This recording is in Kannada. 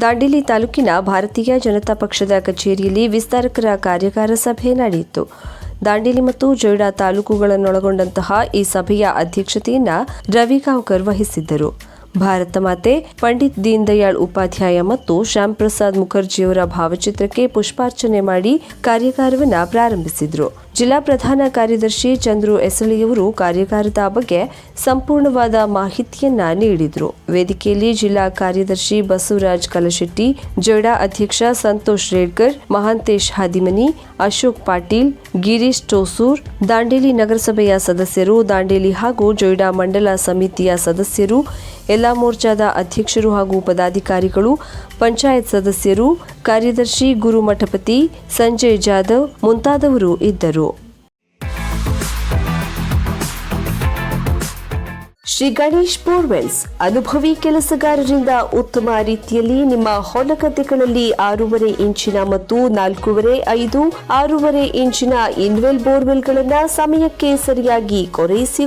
ದಾಂಡೇಲಿ ತಾಲೂಕಿನ ಭಾರತೀಯ ಜನತಾ ಪಕ್ಷದ ಕಚೇರಿಯಲ್ಲಿ ವಿಸ್ತಾರಕರ ಕಾರ್ಯಕಾರ ಸಭೆ ನಡೆಯಿತು. ದಾಂಡೇಲಿ ಮತ್ತು ಜೊಯ್ಡಾ ತಾಲೂಕುಗಳನ್ನೊಳಗೊಂಡಂತಹ ಈ ಸಭೆಯ ಅಧ್ಯಕ್ಷತೆಯನ್ನ ರವಿಗಾಂವ್ಕರ್ ವಹಿಸಿದ್ದರು. ಭಾರತ ಮಾತೆ, ಪಂಡಿತ್ ದೀನ್ ದಯಾಳ್ ಉಪಾಧ್ಯಾಯ ಮತ್ತು ಶ್ಯಾಮ್ ಪ್ರಸಾದ್ ಮುಖರ್ಜಿಯವರ ಭಾವಚಿತ್ರಕ್ಕೆ ಪುಷ್ಪಾರ್ಚನೆ ಮಾಡಿ ಕಾರ್ಯಕಾರವನ್ನು ಪ್ರಾರಂಭಿಸಿದರು. ಜಿಲ್ಲಾ ಪ್ರಧಾನ ಕಾರ್ಯದರ್ಶಿ ಚಂದ್ರು ಎಸಳಿಯವರು ಕಾರ್ಯಕಾರದ ಬಗ್ಗೆ ಸಂಪೂರ್ಣವಾದ ಮಾಹಿತಿಯನ್ನ ನೀಡಿದರು. ವೇದಿಕೆಯಲ್ಲಿ ಜಿಲ್ಲಾ ಕಾರ್ಯದರ್ಶಿ ಬಸವರಾಜ್ ಕಲಶೆಟ್ಟಿ ಜೊಯ್ಡಾ ಅಧ್ಯಕ್ಷ ಸಂತೋಷ್ ರೇಡ್ಕರ್, ಮಹಾಂತೇಶ್ ಹಾದಿಮನಿ, ಅಶೋಕ್ ಪಾಟೀಲ್, ಗಿರೀಶ್ ಟೋಸೂರ್ ದಾಂಡೇಲಿ ನಗರಸಭೆಯ ಸದಸ್ಯರು, ದಾಂಡೇಲಿ ಹಾಗೂ ಜೊಯ್ಡಾ ಮಂಡಲ ಸಮಿತಿಯ ಸದಸ್ಯರು, ಎಲ್ಲಾ ಮೋರ್ಚಾದ ಅಧ್ಯಕ್ಷರು ಹಾಗೂ ಪದಾಧಿಕಾರಿಗಳು, ಪಂಚಾಯತ್ ಸದಸ್ಯರು ಕಾರ್ಯದರ್ಶಿ ಗುರುಮಠಪತಿ ಸಂಜಯ್ ಜಾಧವ್ ಮುಂತಾದವರು ಇದ್ದರು. ಶ್ರೀ ಗಣೇಶ್ ಬೋರ್ವೆಲ್ಸ್ ಅನುಭವಿ ಕೆಲಸಗಾರರಿಂದ ಉತ್ತಮ ರೀತಿಯಲ್ಲಿ ನಿಮ್ಮ ಹೊಲಗದ್ದೆಗಳಲ್ಲಿ ಆರೂವರೆ ಇಂಚಿನ ಮತ್ತು ನಾಲ್ಕೂವರೆ ಐದು ಆರೂವರೆ ಇಂಚಿನ ಇನ್ವೆಲ್ ಬೋರ್ವೆಲ್ಗಳನ್ನು ಸಮಯಕ್ಕೆ ಸರಿಯಾಗಿ ಕೊರೈಸಿ